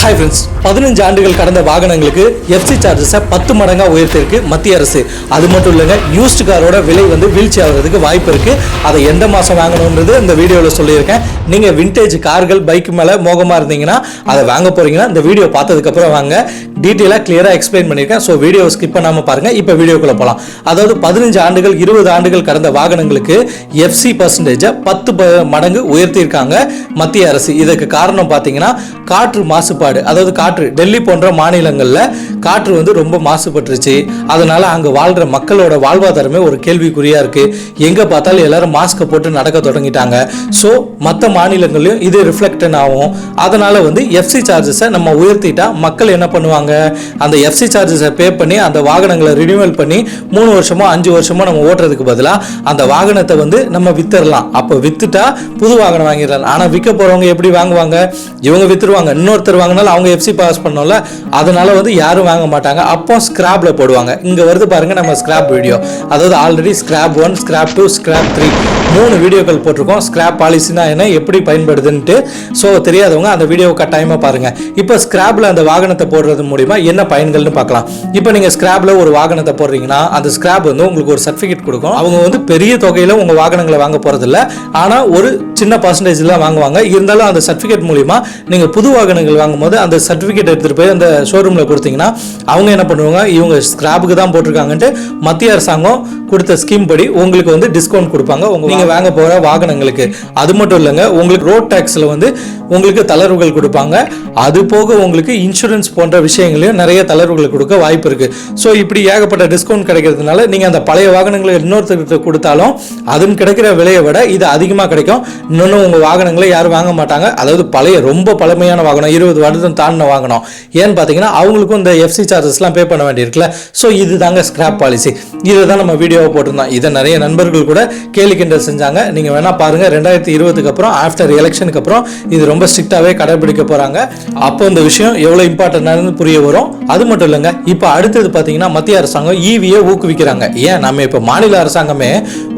Hi friends பதினஞ்சு ஆண்டுகள் கடந்த வாகனங்களுக்கு எஃப்சி சார்ஜஸை பத்து மடங்காக உயர்த்திருக்கு மத்திய அரசு. அது மட்டும் இல்லைங்க யூஸ்டு காரோட விலை வந்து வீழ்ச்சி ஆகிறதுக்கு வாய்ப்பு இருக்குது அதை எந்த மாதம் வாங்கணுன்றது இந்த வீடியோவில் சொல்லியிருக்கேன். நீங்கள் விண்டேஜ் கார்கள் பைக் மேலே மோகமாக இருந்தீங்கன்னா அதை வாங்க போகிறீங்கன்னா இந்த வீடியோ பார்த்ததுக்கப்புறம் வாங்க. டீட்டெயிலாக கிளியராக எக்ஸ்பிளைன் பண்ணியிருக்கேன். ஸோ வீடியோவை ஸ்கிப் பண்ணாமல் பாருங்கள் இப்போ வீடியோக்குள்ளே போகலாம் அதாவது பதினஞ்சு ஆண்டுகள் இருபது ஆண்டுகள் கடந்த வாகனங்களுக்கு எஃப்சி பர்சன்டேஜை பத்து ப- மடங்கு உயர்த்தியிருக்காங்க மத்திய அரசு. இதுக்கு காரணம் பார்த்தீங்கன்னா காற்று மாசுபாடு அதாவது காற்று. டெல்லி போன்ற மாநிலங்களில் காற்று வந்து ரொம்ப மாசுபட்டுருச்சு. அதனால் அங்கே வாழ்கிற மக்களோட வாழ்வாதாரமே ஒரு கேள்விக்குறியாக இருக்குது எங்கே பார்த்தாலும் எல்லாரும் மாஸ்க்கை போட்டு நடக்க தொடங்கிட்டாங்க. ஸோ மற்ற மாநிலங்களையும் இது ரிஃப்ளெக்டன் ஆகும். அதனால் வந்து எஃப்சி சார்ஜஸை நம்ம உயர்த்திட்டா மக்கள் என்ன பண்ணுவாங்க? அந்த எஃப்சி சார்ஜஸை பே பண்ணி அந்த வாகனங்களை ரினியூவல் பண்ணி மூணு வருஷமோ அஞ்சு வருஷமோ நம்ம ஓட்டுறதுக்கு பதிலாக அந்த வாகனத்தை வந்து நம்ம வித்துடலாம் அப்போ வித்துட்டா புது வாகனம் வாங்கிடலாம். ஆனால் விற்க போறவங்க எப்படி வாங்குவாங்க? இவங்க வித்துருவாங்க இன்னொருத்தர் அதனால் அவங்க எஃப்சி பாஸ் பண்ணோம்ல. அதனால வந்து யாரும் வாங்க மாட்டாங்க. அப்போ ஸ்கிராப்ல போடுவாங்க. இங்க வருது பாருங்க நம்ம ஸ்கிராப் வீடியோ அதாவது already scrap one scrap two scrap three மூணு வீடியோக்கள் போட்டிருக்கோம். ஸ்கிராப் பாலிசினா என்ன? எப்படி பயன்படுதுன்ட்டு. ஸோ தெரியாதவங்க அந்த வீடியோ கட்டாயமாக பாருங்க. இப்போ ஸ்கிராப்ல அந்த வாகனத்தை போடுறது மூலிமா என்ன பயன்கள்னு பார்க்கலாம். இப்போ நீங்க ஸ்கிராப்ல ஒரு வாகனத்தை போடுறீங்கன்னா அந்த ஸ்கிராப் வந்து உங்களுக்கு ஒரு சர்டிஃபிகேட் கொடுக்கும். அவங்க வந்து பெரிய தொகையில உங்க வாகனங்களை வாங்க இல்லை ஆனால் ஒரு சின்ன பர்சன்டேஜ் தான் வாங்குவாங்க. இருந்தாலும் அந்த சர்டிஃபிகேட் மூலிமா நீங்க புது வாகனங்கள் வாங்கும்போது அந்த சர்டிஃபிகேட் எடுத்துட்டு போய் அந்த ஷோரூம்ல கொடுத்தீங்கன்னா அவங்க என்ன பண்ணுவாங்க? இவங்க ஸ்கிராப்புக்கு தான் போட்டிருக்காங்கன்ட்டு மத்திய அரசாங்கம் கொடுத்த ஸ்கீம் படி உங்களுக்கு வந்து டிஸ்கவுண்ட் கொடுப்பாங்க. உங்க நீங்க வாங்க போற வாகனங்களுக்கு. அது மட்டும் இல்லைங்க உங்களுக்கு ரோட் டேக்ஸ்ல வந்து உங்களுக்கு தளர்வுகள் கொடுப்பாங்க. அது போக உங்களுக்கு இன்சூரன்ஸ் போன்ற விஷயங்களையும் நிறைய தளர்வுகள் கொடுக்க வாய்ப்பு இருக்கு. ஸோ இப்படி ஏகப்பட்ட டிஸ்கவுண்ட் கிடைக்கிறதுனால நீங்க அந்த பழைய வாகனங்களை இன்னொருத்தர்கிட்ட கொடுத்தாலும் அதுவும் கிடைக்கிற விலையை விட இது அதிகமாக கிடைக்கும். இன்னொன்று உங்க வாகனங்களை யாரும் வாங்க மாட்டாங்க. அதாவது பழைய ரொம்ப பழமையான வாகனம் இருபது வருடம் தாண்டின வாங்கணும். ஏன்னு பார்த்தீங்கன்னா அவங்களுக்கும் இந்த எஃப்சி சார்ஜஸ்லாம் பே பண்ண வேண்டியிருக்குல்ல. ஸோ இது தாங்க ஸ்கிராப் பாலிசி இதை தான் நம்ம வீடியோவை போட்டிருந்தோம். இதை நிறைய நண்பர்கள் கூட கேலி கிண்டல் செஞ்சாங்க. நீங்கள் வேணா பாருங்க ரெண்டாயிரத்தி இருபதுக்கு அப்புறம் ஆஃப்டர் எலெக்ஷனுக்கு அப்புறம் இது ரொம்ப ஸ்ட்ரிக்டாகவே கடைபிடிக்க போகிறாங்க அப்போ இந்த விஷயம் எவ்வளோ இம்பார்ட்டன்டானு புரிய வரும். அது மட்டும் இல்லைங்க இப்போ அடுத்தது பார்த்தீங்கன்னா மத்திய அரசாங்கம் e ஈவியை ஊக்குவிக்கிறாங்க. ஏன்? நம்ம இப்போ மாநில அரசாங்கமே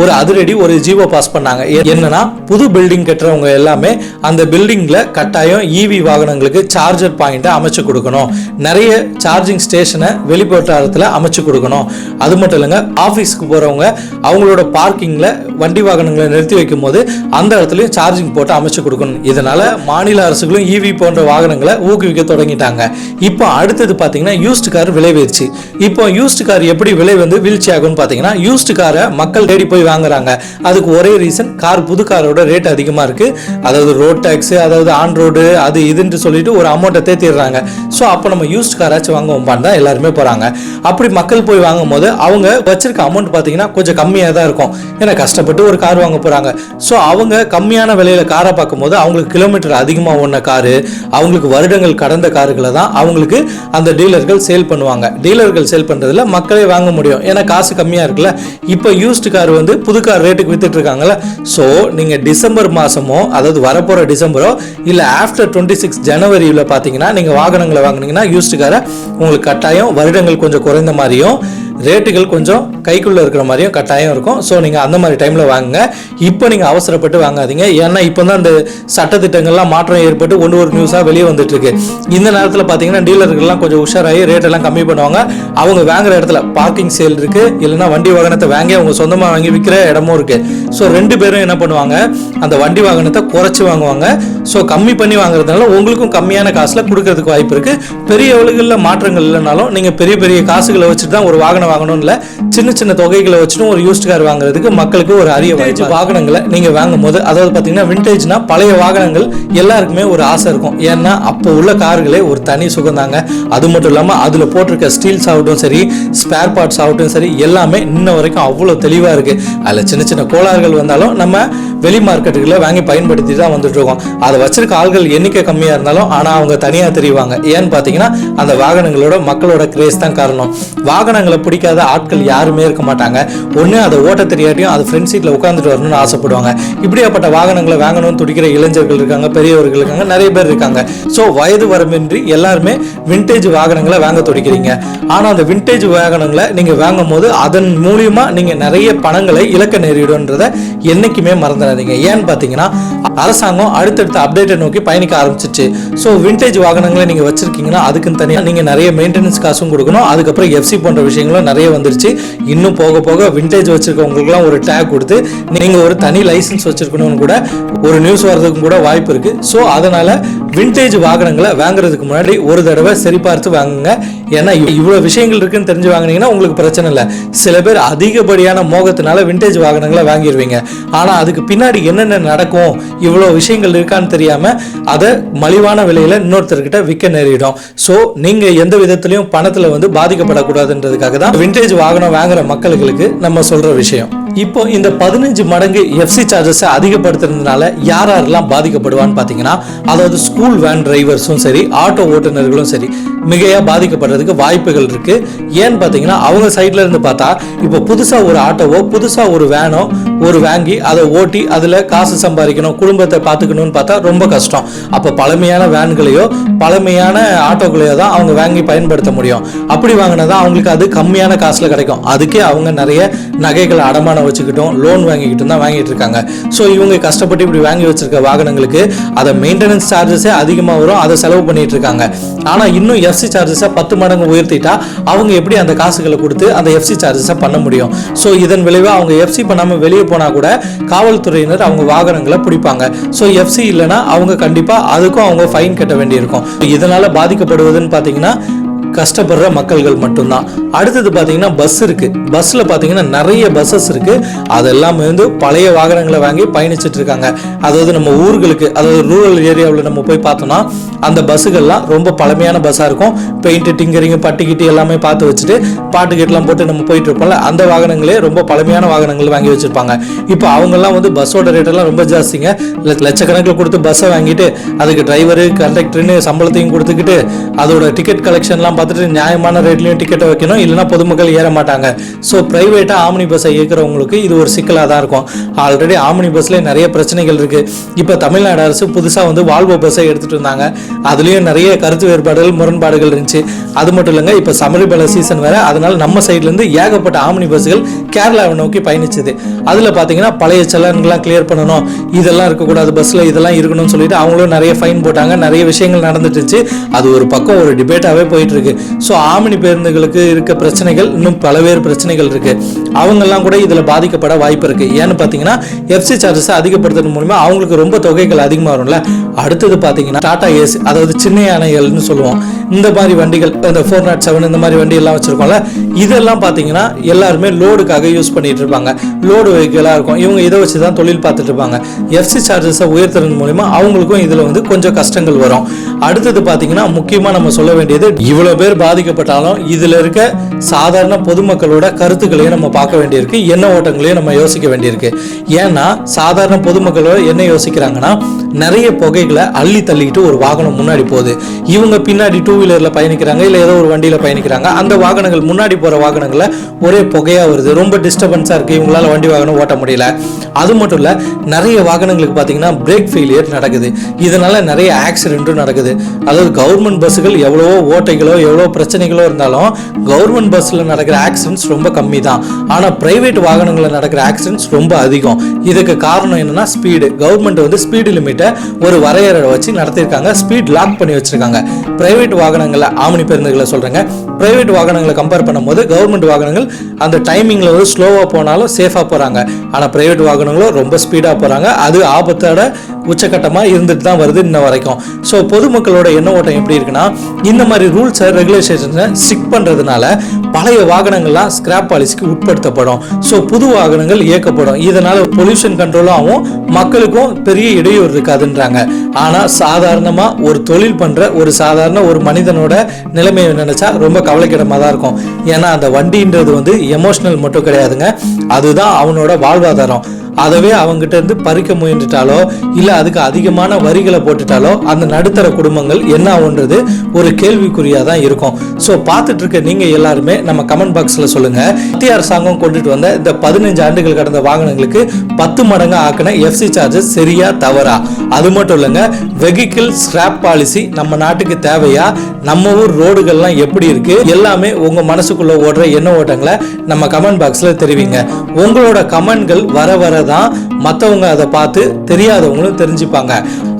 ஒரு அதிரடி ஒரு ஜீவோ பாஸ் பண்ணாங்க. என்னன்னா புது பில்டிங் கட்டுறவங்க எல்லாமே அந்த பில்டிங்ல கட்டாயம் ஈவி வாகனங்களுக்கு சார்ஜர் பாயிண்ட்டை அமைச்சு கொடுக்கணும். நிறைய சார்ஜிங் ஸ்டேஷனை வெளிப்பட்டாரத்தில் அமைச்சு கொடுக்கணும். அது மட்டும் இல்லைங்க ஆஃபீஸ்க்கு போகிறவங்க அவங்களோட பார்க்கிங்கில் வண்டி வாகனங்களை நிறுத்தி வைக்கும் போது அந்த இடத்துலையும் சார்ஜிங் போட்டு அமைச்சு கொடுக்கணும். இதனால மாநில அரசுகளும் ஈவி போன்ற வாகனங்களை ஊக்குவிக்க தொடங்கிட்டாங்க. இப்போ அடுத்தது பார்த்தீங்கன்னா யூஸ்டு கார் விலை வீழ்ச்சி இப்போ யூஸ்டு கார் எப்படி விலை வந்து வீழ்ச்சி ஆகும்னு பார்த்தீங்கன்னா யூஸ்டு காரை மக்கள் தேடி போய் வாங்குறாங்க. அதுக்கு ஒரே ரீசன் கார் புது காரோட ரேட் அதிகமாக இருக்கு. அதாவது ரோட் டேக்ஸ் அதாவது ஆன் ரோடு அது இதுன்னு சொல்லிட்டு ஒரு அமௌண்ட்டை தேத்திடுறாங்க. ஸோ அப்போ நம்ம யூஸ்டு காராச்சும் வாங்குவோம்பான்னு தான் எல்லாருமே போகிறாங்க அப்படி மக்கள் போய் வாங்கும் போது அவங்க வச்சிருக்க அமௌண்ட் பார்த்தீங்கன்னா கொஞ்சம் கம்மியாக தான் இருக்கும். ஏன்னா கஷ்டப்பட்டு ஒரு கார் வாங்க போகிறாங்க ஸோ அவங்க கம்மியான விலையில் காரை பார்க்கும்போது அவங்களுக்கு கிலோமீட்டர் அதிகமாக ஓடின காரு அவங்களுக்கு வருடங்கள் கடந்த காருகளை தான் அவங்களுக்கு அந்த டீலர்கள் சேல் பண்ணுவாங்க. டீலர்கள் சேல் பண்ணுறதுல மக்களே வாங்க முடியும். ஏன்னா காசு கம்மியாக இருக்குல்ல. இப்போ யூஸ்டு கார் வந்து புது கார் ரேட்டுக்கு வித்துட்டு ஸோ நீங்கள் டிசம்பர் மாதமோ அதாவது வரப்போகிற டிசம்பரோ இல்லை ஆஃப்டர் டுவெண்ட்டி சிக்ஸ் ஜனவரியில் பார்த்தீங்கன்னா நீங்கள் வாகனங்களை வாங்கினீங்கன்னா யூஸ்டு காரை உங்களுக்கு கட்டாயம் வருடங்கள் கொஞ்சம் குறைந்த மாதிரியும் ரேட்டுகள் கொஞ்சம் கைக்குள்ளே இருக்கிற மாதிரியும் கட்டாயம் இருக்கும். ஸோ நீங்கள் அந்த மாதிரி டைமில் வாங்குங்க. இப்போ நீங்கள் அவசரப்பட்டு வாங்காதீங்க. ஏன்னா இப்போ தான் அந்த சட்டத்திட்டங்கள்லாம் மாற்றம் ஏற்பட்டு ஒன்று ஒரு நியூஸாக வெளியே வந்துட்டுருக்கு. இந்த நேரத்தில் பார்த்தீங்கன்னா டீலர்கள்லாம் கொஞ்சம் உஷாராகி ரேட் எல்லாம் கம்மி பண்ணுவாங்க. அவங்க வாங்குற இடத்துல பார்க்கிங் சேல் இருக்கு. இல்லைன்னா வண்டி வாகனத்தை வாங்கி அவங்க சொந்தமாக வாங்கி விற்கிற இடமும் இருக்கு. ஸோ ரெண்டு பேரும் என்ன பண்ணுவாங்க? அந்த வண்டி வாகனத்தை குறைச்சி வாங்குவாங்க. ஸோ கம்மி பண்ணி வாங்குறதுனால உங்களுக்கும் கம்மியான காசில் கொடுக்கறதுக்கு வாய்ப்பு இருக்கு. பெரிய அளவுகளில் மாற்றங்கள் இல்லைனாலும் நீங்கள் பெரிய பெரிய காசுகளை வச்சுட்டு தான் ஒரு வாகனம் வாங்கணும் இல்லை சின்ன சின்ன தொகைகளை வச்சுட்டும் ஒரு யூஸ்ட் கார் வாங்குறதுக்கு மக்களுக்கு ஒரு அரிய வாய்ப்பு. வாகனங்களை நீங்கள் வாங்கும் போது அதாவது பார்த்தீங்கன்னா விண்டேஜ்னா பழைய வாகனங்கள் எல்லாருக்குமே ஒரு ஆசை இருக்கும். ஏன்னா அப்போ உள்ள கார்களே ஒரு தனி சுகம் தாங்க. அது மட்டும் இல்லாமல் அதில் போட்டிருக்க ஸ்டீல்ஸ் ஆகட்டும் சரி ஸ்பேர் பார்ட்ஸ் ஆகட்டும் சரி எல்லாமே இன்ன வரைக்கும் அவ்வளோ தெளிவாக இருக்கு. அதில் சின்ன சின்ன கோளாறுகள் வந்தாலும் நம்ம வெளி மார்க்கெட்டுகளை வாங்கி பயன்படுத்தி தான் வந்துட்டு இருக்கோம். அதை வச்சிருக்க ஆள்கள் எண்ணிக்கை கம்மியாக இருந்தாலும் ஆனால் அவங்க தனியாக தெரிவாங்க. ஏன்னு பார்த்தீங்கன்னா அந்த வாகனங்களோட மக்களோட கிரேஸ் தான் காரணம். வாகனங்களை பிடிக்காத ஆட்கள் யாருமே இருக்க மாட்டாங்க. ஒன்று அதை ஓட்ட தெரியாட்டியும் அது ஃப்ரண்ட் சீட்டில் உட்காந்துட்டு வரணும்னு ஆசைப்படுவாங்க. இப்படியாப்பட்ட வாகனங்களை வாங்கணும்னு துடிக்கிற இளைஞர்கள் இருக்காங்க பெரியவர்கள் இருக்காங்க நிறைய பேர் இருக்காங்க. ஸோ வயது வரம்பின்றி எல்லாருமே விண்டேஜ் வாகனங்களை வாங்க துடிக்கிறீங்க. ஆனால் அந்த விண்டேஜ் வாகனங்களை நீங்கள் வாங்கும் போது அதன் மூலியமா நீங்கள் நிறைய பணங்களை இழக்க நேரிடும்ன்றதை என்னைக்குமே மறந்துடாதீங்க. ஏன்னு பார்த்தீங்கன்னா அரசாங்கம் அடுத்தடுத்த அப்டேட்டை நோக்கி பயணிக்க ஆரம்பிச்சிச்சு. ஸோ விண்டேஜ் வாகனங்களை நீங்கள் வச்சிருக்கீங்கன்னா அதுக்குன்னு தனியாக நீங்கள் நிறைய மெயின்டெனன்ஸ் காசும் கொடுக்கணும். அதுக்கப்புறம் எஃப்சி போன்ற விஷயங்களும் நிறைய வந்துருச்சு. இன்னும் போக போக விண்டேஜ் வச்சிருக்கவங்களுக்குலாம் ஒரு டேக் கொடுத்து நீங்கள் ஒரு தனி லைசன்ஸ் வச்சிருக்கணும்னு கூட ஒரு நியூஸ் வர்றதுக்கும் கூட வாய்ப்பு இருக்கு. ஸோ அதனால விண்டேஜ் வாகனங்களை வாங்குறதுக்கு முன்னாடி ஒரு தடவை சரி பார்த்து வாங்குங்க. ஏன்னா இவ்வளோ விஷயங்கள் இருக்குன்னு தெரிஞ்சு வாங்குனீங்கன்னா உங்களுக்கு பிரச்சனை இல்லை. சில பேர் அதிகப்படியான மோகத்தினால விண்டேஜ் வாகனங்களை வாங்கிடுவீங்க ஆனால் அதுக்கு பின்னாடி என்னென்ன நடக்கும் இவ்வளோ விஷயங்கள் இருக்கான்னு தெரியாமல் அதை மலிவான விலையில் இன்னொருத்தர்கிட்ட விற்க நேரிடும். ஸோ நீங்கள் எந்த விதத்துலையும் பணத்தில் வந்து பாதிக்கப்படக்கூடாதுன்றதுக்காக தான் விண்டேஜ் வாகனம் வாங்குற மக்களுக்கு நம்ம சொல்கிற விஷயம். இப்போ இந்த பதினஞ்சு மடங்கு எஃப்சி சார்ஜஸை அதிகப்படுத்துறதுனால யார் யாரெல்லாம் பாதிக்கப்படுவான்னு பார்த்தீங்கன்னா அதாவது ஸ்கூல் வேன் டிரைவர்ஸும் சரி ஆட்டோ ஓட்டுநர்களும் சரி மிகையா பாதிக்கப்படுறதுக்கு வாய்ப்புகள் இருக்கு. ஏன்னு பார்த்தீங்கன்னா அவங்க சைட்ல இருந்து பார்த்தா இப்போ புதுசா ஒரு ஆட்டோவோ புதுசா ஒரு வேனோ ஒரு வாங்கி அதை ஓட்டி அதில் காசு சம்பாதிக்கணும் குடும்பத்தை பார்த்துக்கணும்னு பார்த்தா ரொம்ப கஷ்டம். அப்போ பழமையான வேன்களையோ பழமையான ஆட்டோக்களையோ தான் அவங்க வாங்கி பயன்படுத்த முடியும். அப்படி வாங்கினதா அவங்களுக்கு அது கம்மியான காசில் கிடைக்கும். அதுக்கே அவங்க நிறைய நகைகளை அடமானம் வச்சுக்கிட்டும் லோன் வாங்கிக்கிட்டும் தான் வாங்கிட்டு இருக்காங்க. ஸோ இவங்க கஷ்டப்பட்டு இப்படி வாங்கி வச்சிருக்க வாகனங்களுக்கு அதை மெயின்டெனன்ஸ் சார்ஜஸே அதிகமாக வரும். அதை செலவு பண்ணிட்டு இருக்காங்க. ஆனால் இன்னும் எஃப்சி சார்ஜஸை பத்து மடங்கு உயர்த்திட்டா அவங்க எப்படி அந்த காசுகளை கொடுத்து அந்த எஃப்சி சார்ஜஸை பண்ண முடியும்? ஸோ இதன் விளைவாக அவங்க எஃப்சி பண்ணாமல் வெளியே போனால் கூட காவல்துறையினர் அவங்க வாகனங்களை பிடிப்பாங்க. ஸோ எஃப்சி இல்லைனா அவங்க கண்டிப்பாக அதுக்கும் அவங்க ஃபைன் கட்ட வேண்டியிருக்கும். இதனால பாதிக்கப்படுவதுன்னு பார்த்தீங்கன்னா கஷ்டப்படுற மக்கள்கள் மட்டும்தான். அடுத்தது பார்த்தீங்கன்னா பஸ் இருக்குது பஸ்ஸில் பார்த்தீங்கன்னா நிறைய பஸ்ஸஸ் இருக்குது அதெல்லாமே வந்து பழைய வாகனங்களை வாங்கி பயணிச்சுட்டு இருக்காங்க. அதாவது நம்ம ஊர்களுக்கு அதாவது ரூரல் ஏரியாவில் நம்ம போய் பார்த்தோம்னா அந்த பஸ்ஸுகள்லாம் ரொம்ப பழமையான பஸ்ஸாக இருக்கும். பெயிண்ட் டிங்கரிங் பட்டிக்கிட்டு எல்லாமே பார்த்து வச்சுட்டு பாட்டு கீட்டெல்லாம் போட்டு நம்ம போயிட்டு இருப்போம்ல அந்த வாகனங்களே ரொம்ப பழமையான வாகனங்கள் வாங்கி வச்சுருப்பாங்க. இப்போ அவங்கெல்லாம் வந்து பஸ்ஸோட ரேட்டெல்லாம் ரொம்ப ஜாஸ்திங்க. லட்ச- லட்சக்கணக்கில் கொடுத்து பஸ்ஸை வாங்கிட்டு அதுக்கு டிரைவரு கண்டக்டர்னு சம்பளத்தையும் கொடுத்துக்கிட்டு அதோட டிக்கெட் கலெக்ஷன்லாம் பார்த்துட்டு நியாயமான ரேட்லையும் டிக்கெட்டை வைக்கணும். இல்லைன்னா பொதுமக்கள் ஏற மாட்டாங்க. ஸோ ப்ரைவேட்டாக ஆம்னி பஸ்ஸை இயக்குறவங்களுக்கு இது ஒரு சிக்கலாக தான் இருக்கும். ஆல்ரெடி ஆம்னி பஸ்ஸில் நிறைய பிரச்சனைகள் இருக்குது இப்போ தமிழ்நாடு அரசு புதுசாக வந்து வால்வோ பஸ்ஸை எடுத்துகிட்டு இருந்தாங்க. அதுலேயும் நிறைய கருத்து வேறுபாடுகள் முரண்பாடுகள் இருந்துச்சு. அது மட்டும் இல்லைங்க இப்போ சமரிபல சீசன் வேற. அதனால நம்ம சைட்லேருந்து ஏகப்பட்ட ஆம்னி பஸ்ஸுகள் கேரளாவை நோக்கி பயணிச்சது. அதில் பார்த்தீங்கன்னா பழைய செலன்கள்லாம் கிளியர் பண்ணணும். இதெல்லாம் இருக்கக்கூடாது பஸ்ஸில் இதெல்லாம் இருக்கணும்னு சொல்லிட்டு அவங்களும் நிறைய ஃபைன் போட்டாங்க. நிறைய விஷயங்கள் நடந்துட்டுச்சு இருந்துச்சு. அது ஒரு பக்கம் ஒரு டிபேட்டாகவே போயிட்டு இருக்கு. ஸோ ஆமணி பேருந்துகளுக்கு இருக்க பிரச்சனைகள் இன்னும் பலவேறு பிரச்சனைகள் இருக்கு. அவங்கெல்லாம் கூட இதில் பாதிக்கப்பட வாய்ப்பு இருக்கு. ஏன்னு பார்த்தீங்கன்னா எஃப்சி சார்ஜஸ் அதிகப்படுத்துறது மூலமா அவங்களுக்கு ரொம்ப தொகைகள் அதிகமாக வரும்ல. அடுத்தது பார்த்தீங்கன்னா டாடா ஏசி அதாவது சின்ன யானைகள்னு சொல்லுவோம். இந்த மாதிரி வண்டிகள் இந்த ஃபோர் நாட் செவன் இந்த மாதிரி வண்டி எல்லாம் வச்சிருக்கோம்ல. இதெல்லாம் பார்த்தீங்கன்னா எல்லாருமே லோடுக்காக யூஸ் பண்ணிட்டு இருப்பாங்க. லோடு வெஹிக்கிளாக இருக்கும். இவங்க இதை வச்சு தான் தொழில் பார்த்துட்டு இருப்பாங்க. எஃப்சி சார்ஜஸை உயர்த்துறது மூலிமா அவங்களுக்கும் இதில் வந்து கொஞ்சம் கஷ்டங்கள் வரும். அடுத்தது பார்த்தீங்கன்னா முக்கியமாக நம்ம சொல்ல வேண்டியது இவ்வளோ பேர் பாதிக்கப்பட்டாலும் இதில் இருக்க சாதாரண பொதுமக்களோட கருத்துக்களையும் நம்ம பார்க்க வேண்டியிருக்கு எண்ண ஓட்டங்களையும் நம்ம யோசிக்க வேண்டியிருக்கு. ஏன்னா சாதாரண பொதுமக்களோ என்ன யோசிக்கிறாங்கன்னா நிறைய புகைகளை அள்ளி தள்ளிக்கிட்டு ஒரு வாகனம் முன்னாடி போகுது. இவங்க பின்னாடி டூ வீலரில் பயணிக்கிறாங்க இல்லை ஏதோ ஒரு வண்டியில் பயணிக்கிறாங்க. அந்த வாகனங்கள் முன்னாடி போகிற வாகனங்களில் ஒரே புகையாக வருது. ரொம்ப டிஸ்டர்பன்ஸாக இருக்குது இவங்களால வண்டி வாகனம் ஓட்ட முடியல. அது மட்டும் இல்லை நிறைய வாகனங்களுக்கு பார்த்தீங்கன்னா பிரேக் ஃபெயிலியர் நடக்குது. இதனால நிறைய ஆக்சிடென்ட்டும் நடக்குது. அதாவது கவர்மெண்ட் பஸ்ஸுகள் எவ்வளவோ ஓட்டைகளோ எவ்வளோ பிரச்சனைகளோ இருந்தாலும் கவர்மெண்ட் பஸ்ஸில் நடக்கிற ஆக்சிடென்ட்ஸ் ரொம்ப கம்மி தான் ஆனால் பிரைவேட் வாகனங்களில் நடக்கிற ஆக்சிடென்ட்ஸ் ரொம்ப அதிகம். இதுக்கு காரணம் என்னென்னா ஸ்பீடு கவர்மெண்ட் வந்து ஸ்பீடு லிமிட்டை ஒரு வரையறை வச்சு நடத்தியிருக்காங்க. ஸ்பீட் லாக் பண்ணி வச்சிருக்காங்க. பிரைவேட் வாகனங்களை ஆமணி பேருந்துகளை சொல்கிறேங்க பிரைவேட் வாகனங்களை கம்பேர் பண்ணும்போது கவர்மெண்ட் வாகனங்கள் அந்த டைமிங்கில் வந்து ஸ்லோவாக போனாலும் சேஃபாக போகிறாங்க ஆனால் பிரைவேட் வாகனங்களும் ரொம்ப ஸ்பீடாக போகிறாங்க அது ஆபத்தோட உச்சக்கட்டமாக இருந்துட்டு தான் வருது இன்ன வரைக்கும். ஸோ பொதுமக்களோட எண்ண ஓட்டம் எப்படி இருக்குன்னா இந்த மாதிரி ரூல்ஸை ரெகுலேஷன்ஸை ஸ்டிக் பண்ணுறதுனால பழைய வாகனங்கள்லாம் ஸ்கிராப் பாலிசிக்கு உட்படுத்தப்படும். ஸோ புது வாகனங்கள் இயக்கப்படும். இதனால் பொல்யூஷன் கண்ட்ரோலும் ஆகும் மக்களுக்கும் பெரிய இடையூறு இருக்காதுன்றாங்க. ஆனால் சாதாரணமாக ஒரு தொழில் பண்ணுற ஒரு சாதாரண ஒரு மனிதனோட நிலைமையை நினச்சா ரொம்ப கவலைக்கிடமாக தான் இருக்கும். ஏன்னா அந்த வண்டின்றது வந்து எமோஷனல் மட்டும் கிடையாதுங்க. அதுதான் அவனோட வாழ்வாதாரம். அதவே அவங்ககிட்ட இருந்து பறிக்க முயன்றுட்டாலோ இல்லை அதுக்கு அதிகமான வரிகளை போட்டுட்டாலோ அந்த நடுத்தர குடும்பங்கள் என்ன ஆகுன்றது ஒரு கேள்விக்குறியாக தான் இருக்கும். ஸோ பார்த்துட்டு இருக்க நீங்கள் எல்லாருமே நம்ம கமெண்ட் பாக்ஸில் சொல்லுங்கள் மத்திய அரசாங்கம் கொண்டுட்டு வந்த இந்த பதினஞ்சு ஆண்டுகள் கடந்த வாகனங்களுக்கு பத்து மடங்கு ஆக்கின எஃப்சி சார்ஜஸ் சரியா தவறா? அது மட்டும் இல்லைங்க வெஹிக்கிள் ஸ்கிராப் பாலிசி நம்ம நாட்டுக்கு தேவையா? நம்ம ஊர் ரோடுகள்லாம் எப்படி இருக்கு? எல்லாமே உங்க மனசுக்குள்ள ஓடுற எண்ண ஓட்டங்களை நம்ம கமெண்ட் பாக்ஸில் தெரிவிங்க. உங்களோட கமெண்ட்கள் வர வர தான் மற்றவங்க அதை பார்த்து தெரியாதவங்களும் தெரிஞ்சுப்பாங்க.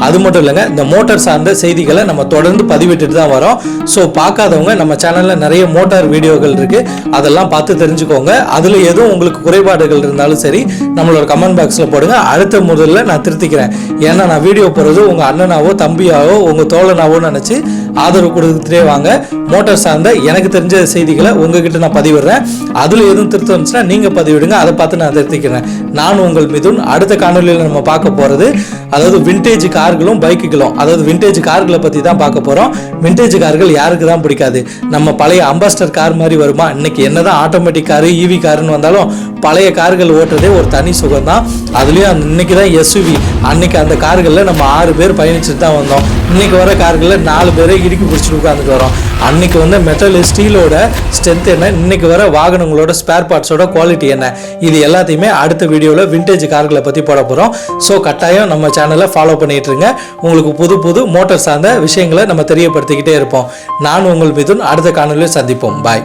அது மட்டும் இல்லைங்க இந்த மோட்டார் சார்ந்த செய்திகளை நம்ம தொடர்ந்து பதிவிட்டுட்டு தான் வரோம். ஸோ பார்க்காதவங்க நம்ம சேனலில் நிறைய மோட்டார் வீடியோகள் இருக்குது அதெல்லாம் பார்த்து தெரிஞ்சுக்கோங்க. அதில் எதுவும் உங்களுக்கு குறைபாடுகள் இருந்தாலும் சரி நம்மளோட கமெண்ட் பாக்ஸில் போடுங்க. அடுத்த முதல்ல நான் திருத்திக்கிறேன். ஏன்னா நான் வீடியோ போடுறது உங்கள் அண்ணனாவோ தம்பியாவோ உங்கள் தோழனாவோ நினச்சி ஆதரவு கொடுத்துட்டே வாங்க. மோட்டார் சார்ந்த எனக்கு தெரிஞ்ச செய்திகளை உங்ககிட்ட நான் பதிவிடுறேன். அதில் எதுவும் திருத்தம் இருந்துச்சுன்னா நீங்கள் பதிவிடுங்க. அதை பார்த்து நான் திருத்திக்கிறேன். நான் உங்கள் மிதுன் அடுத்த காணொலியில் நம்ம பார்க்க போகிறது அதாவது விண்டேஜ் கார்களும் பைக்குகளும் அதாவது விண்டேஜ் கார்களை பற்றி தான் பார்க்க போகிறோம் விண்டேஜ் கார்கள் யாருக்கு தான் பிடிக்காது? நம்ம பழைய அம்பாஸ்டர் கார் மாதிரி வருமா? இன்னைக்கு என்னதான் ஆட்டோமேட்டிக் காரு ஈவி காருன்னு வந்தாலும் பழைய கார்கள் ஓட்டுறதே ஒரு தனி சுகம் தான். அதுலேயும் இன்னைக்கு தான் எஸ்யூவி அன்னைக்கு அந்த கார்களில் நம்ம ஆறு பேர் பயணிச்சுட்டு தான் வந்தோம். இன்னைக்கு வர கார்களில் நாலு பேரை இடுக்கி பிடிச்சிட்டு உட்காந்துட்டு வரோம். அன்னைக்கு வந்து மெட்டல் ஸ்டீலோட ஸ்ட்ரென்த் என்ன? இன்னைக்கு வர வாகனங்களோட ஸ்பேர் பார்ட்ஸோட குவாலிட்டி என்ன? இது எல்லாத்தையுமே அடுத்த வீடியோவில் விண்டேஜ் கார்களை பற்றி போட போகிறோம் ஸோ கட்டாயம் நம்ம சேனலை ஃபாலோ பண்ணிட்டு இருங்க உங்களுக்கு புது புது மோட்டார் சார்ந்த விஷயங்களை நம்ம தெரியப்படுத்திக்கிட்டே இருப்போம். நான் உங்கள் மிதுன். அடுத்த காணொலியில் சந்திப்போம். பாய்